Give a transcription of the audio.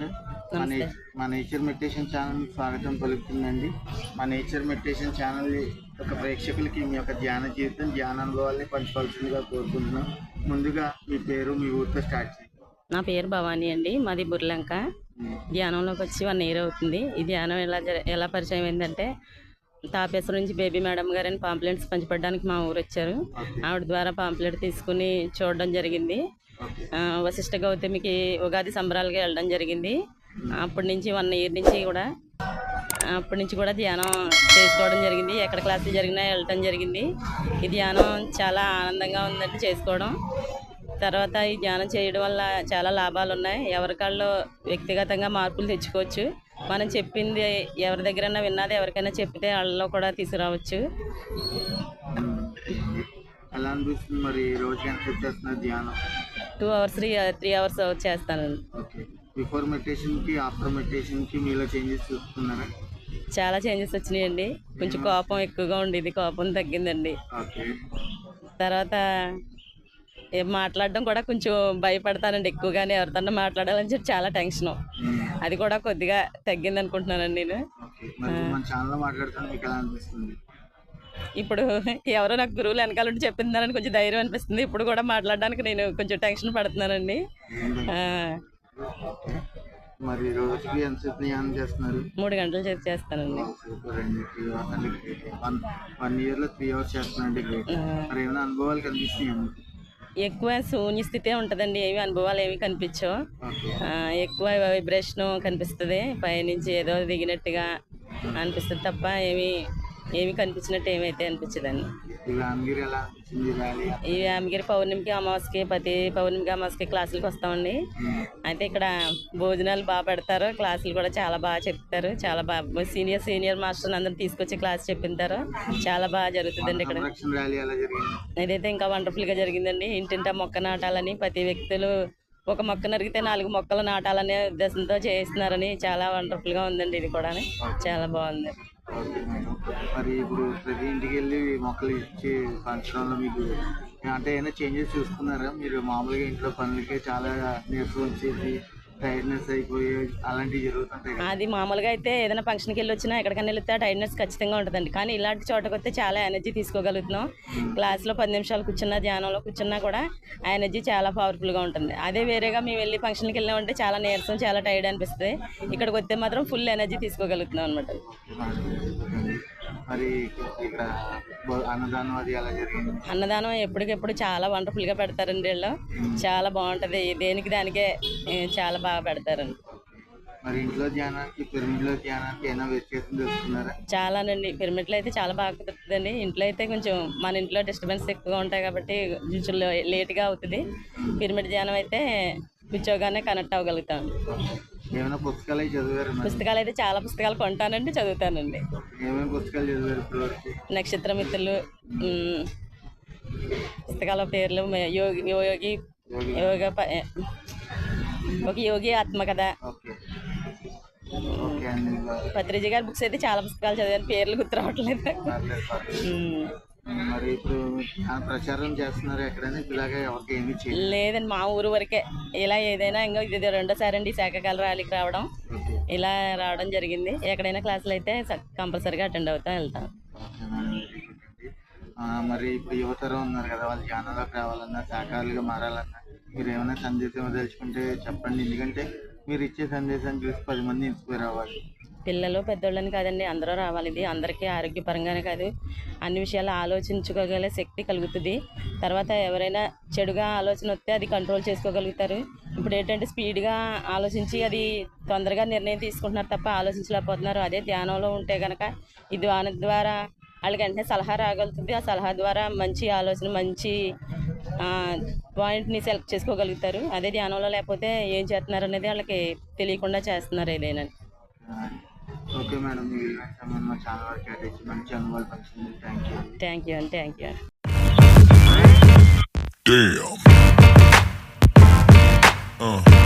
Madam మా నే- మా నేచర్ మెడిటేషన్ ఛానల్ స్వాగతం పలుకుతుందండి. మా నేచర్ మెడిటేషన్ ఛానల్ ఒక ప్రేక్షకులకి మీ యొక్క ధ్యాన జీవితం ధ్యాన అనుభవాల్ని పంచుకోవాల్సిందిగా కోరుకుంటున్నాం. ముందుగా మీ పేరు మీ ఊరితో స్టార్ట్ చేయండి. నా పేరు భవానీ అండి. మాది బుర్లంక. ధ్యానంలోకి వచ్చి వన్ ఇయర్ అవుతుంది. ఈ ధ్యానం ఎలా ఎలా పరిచయం అయిందంటే తాపేశ్వరం నుంచి బేబీ మేడం గారని పాంప్లెట్స్ పంచిపెట్టడానికి మా ఊరు వచ్చారు. ఆవిడ ద్వారా పాంప్లెట్ తీసుకుని చూడడం జరిగింది. వశిష్ఠ గౌతమికి ఉగాది సంబరాలకి వెళ్ళడం జరిగింది. అప్పటి నుంచి వన్ ఇయర్ నుంచి కూడా అప్పటి నుంచి కూడా ధ్యానం చేసుకోవడం జరిగింది. ఎక్కడ క్లాసులు జరిగినా వెళ్ళటం జరిగింది. ఈ ధ్యానం చాలా ఆనందంగా ఉందండి చేసుకోవడం. తర్వాత ఈ ధ్యానం చేయడం వల్ల చాలా లాభాలు ఉన్నాయి. ఎవరికాళ్ళు వ్యక్తిగతంగా మార్పులు తెచ్చుకోవచ్చు. మనం చెప్పింది ఎవరి దగ్గరైనా విన్నది ఎవరికైనా చెప్తే వాళ్ళలో కూడా తీసుకురావచ్చు. ఎలా అనిపిస్తుంది మరి రోజు ఎంత చేస్తున్నారు ధ్యానం? Two hours three three hours చేస్తానండి ఓకే. బిఫోర్ మెడిటేషన్కి ఆఫ్టర్ మెడిటేషన్కి మీలో చేంజెస్ చూస్తున్నారా? చాలా చేంజెస్ వచ్చినాయండి. కొంచెం కోపం ఎక్కువగా ఉండేది. కోపం తగ్గిందండి. తర్వాత మాట్లాడడం కూడా కొంచెం భయపడతానండి ఎక్కువగానే. ఎవరితోనో మాట్లాడాలని చెప్పి చాలా టెన్షన్. అది కూడా కొద్దిగా తగ్గింది అనుకుంటున్నానండి నేను ఇప్పుడు ఎవరో నాకు గురువులు వెనకాల ఉండి చెప్పిందని కొంచెం ధైర్యం అనిపిస్తుంది. ఇప్పుడు కూడా మాట్లాడడానికి నేను కొంచెం టెన్షన్ పడుతున్నానండి. మరి రోజుకి ఎంతసేపు ధ్యానం చేస్తున్నారు? మూడు గంటలు చేసి చేస్తానండి. వన్ వన్ ఇయర్లో త్రీ అవర్స్ మరి ఏమైనా అనుభవాలు కనిపిస్తున్నాయి ఎక్కువ శూన్య స్థితే ఉంటుందండి. ఏమి అనుభవాలు ఏమి కనిపించవు. ఎక్కువ వైబ్రేషన్ కనిపిస్తుంది. పైనుంచి ఏదో దిగినట్టుగా అనిపిస్తుంది తప్ప ఏమి ఏమి కనిపించినట్టు ఏమైతే అనిపించదండి. ఈ యామగిరి పౌర్ణమికి అమావాస్యకి ప్రతి పౌర్ణమికి అమావాస్యకి క్లాసులకు వస్తామండి. అయితే ఇక్కడ భోజనాలు బాగా పెడతారు. క్లాసులు కూడా చాలా బాగా చెప్తారు. చాలా బాగా సీనియర్ సీనియర్ మాస్టర్ని అందరూ తీసుకొచ్చి క్లాస్ చెప్పింటారు చాలా బాగా జరుగుతుందండి ఇక్కడ. ఇదైతే ఇంకా వండర్ఫుల్గా జరిగిందండి. ఇంటింటా మొక్క నాటాలని ప్రతి వ్యక్తులు ఒక మొక్క నరిగితే నాలుగు మొక్కలు నాటాలనే ఉద్దేశంతో చేస్తున్నారని చాలా వండర్ఫుల్గా ఉందండి ఇది కూడా చాలా బాగుంది. మరి ఇప్పుడు ప్రతి ఇంటికి వెళ్ళి మొక్కలు ఇచ్చి పంచడంలో మీకు అంటే ఏమైనా చేంజెస్ చూసుకున్నారా? మీరు మామూలుగా ఇంట్లో పనులకే చాలా నీరసం వచ్చేసి అయిపోయి అలాంటివి జరుగుతుంటాయి అది మామూలుగా అయితే ఏదైనా ఫంక్షన్కి వెళ్ళి వచ్చినా ఎక్కడికైనా వెళ్తే టైర్డ్నెస్ ఖచ్చితంగా ఉంటుందండి. కానీ ఇలాంటి చోటకి వస్తే చాలా ఎనర్జీ తీసుకోగలుగుతున్నాం. క్లాస్లో పది నిమిషాలు కూర్చున్నా ధ్యానంలో కూర్చున్నా కూడా ఆ ఎనర్జీ చాలా పవర్ఫుల్గా ఉంటుంది. అదే వేరేగా మేము వెళ్ళి ఫంక్షన్కి వెళ్ళామంటే చాలా నీరసం చాలా టైర్డ్ అనిపిస్తుంది. ఇక్కడికి వస్తే మాత్రం ఫుల్ ఎనర్జీ తీసుకోగలుగుతున్నాం అనమాట మరి ఇక్కడ బో- అన్నదానం అది ఎలా జరిగింది? అన్నదానం ఎప్పటికెప్పుడు చాలా వండర్ఫుల్గా పెడతారండి వీళ్ళు. చాలా బాగుంటుంది. దేనికి దానికే చాలా బాగా పెడతారండి. మరి ఇంట్లో ధ్యానానికి పిరమిడ్లో ధ్యానానికి ఏమైనా వ్యత్యాసం తెలుసుకున్నారా? చాలానండి. పిరమిడ్లో అయితే చాలా బాగా కుదురుతుందండి. ఇంట్లో అయితే కొంచెం మన ఇంట్లో డిస్టర్బెన్స్ ఎక్కువగా ఉంటాయి కాబట్టి కొంచెం లే- లేట్గా అవుతుంది. పిరమిడ్ ధ్యానం అయితే కూర్చోగానే కనెక్ట్ అవ్వగలుగుతాం. ఏమైనా పుస్తకాలు చదివారు అయితే చాలా పుస్తకాలు కొంటానండి చదువుతానండి. ఏమేమి పుస్తకాలు చదివారు ఇప్పటివరకు? నక్షత్ర మిత్రులు పుస్తకాల పేర్లు యోగి యోగి ఒక యోగి ఆత్మకథ. పత్రిజీ గారి బుక్స్ అయితే చాలా పుస్తకాలు చదివాను పేర్లు గుర్తురావట్లేదు మరి ఇప్పుడు ప్రచారం చేస్తున్నారు ఎక్కడైనా? ఇలాగా ఎవరికి ఏమీ చేయలేదు. లేదండి మా ఊరు వరకే. ఇలా ఏదైనా ఇంకా ఇది రెండోసారి అండి శాఖకాల ర్యాలీకి రావడం. ఇలా రావడం జరిగింది. ఎక్కడైనా క్లాసులు అయితే కంపల్సరీగా అటెండ్ అవుతాం వెళ్తాం. మరి. ఇప్పుడు యువతరం ఉన్నారు కదా వాళ్ళు ధ్యానంలోకి రావాలన్నా శాఖాలుగా మారాలన్నా మీరు ఏమైనా సందేశం తెలుసుకుంటే చెప్పండి. ఎందుకంటే మీరు ఇచ్చే సందేశాన్ని చూసి పది మంది ఇన్స్పైర్ అవ్వాలి. పిల్లలు పెద్దోళ్ళని కాదండి అందరూ రావాలి ఇది. అందరికీ ఆరోగ్యపరంగానే కాదు. అన్ని విషయాలు ఆలోచించుకోగల శక్తి కలుగుతుంది. తర్వాత ఎవరైనా చెడుగా ఆలోచన వస్తే అది కంట్రోల్ చేసుకోగలుగుతారు. ఇప్పుడు ఏంటంటే స్పీడ్గా ఆలోచించి అది తొందరగా నిర్ణయం తీసుకుంటున్నారు తప్ప ఆలోచించలేకపోతున్నారు. అదే ధ్యానంలో ఉంటే కనుక ఈ ధ్యానం ద్వారా వాళ్ళకి వెంటనే సలహా రాగలుగుతుంది. ఆ సలహా ద్వారా మంచి ఆలోచన మంచి పాయింట్ని సెలెక్ట్ చేసుకోగలుగుతారు. అదే ధ్యానంలో లేకపోతే ఏం చేస్తున్నారు అనేది వాళ్ళకి తెలియకుండా చేస్తున్నారు ఏదైనా. ఓకే మేడం మీ ఈవెంట్స్ మేము మా ఛానల్ వారికి అటెచ్చి మంచి అనుభవాలు పంచుతుంది థ్యాంక్ యూ థ్యాంక్ యూ అండి థ్యాంక్ యూ Damn. Uh.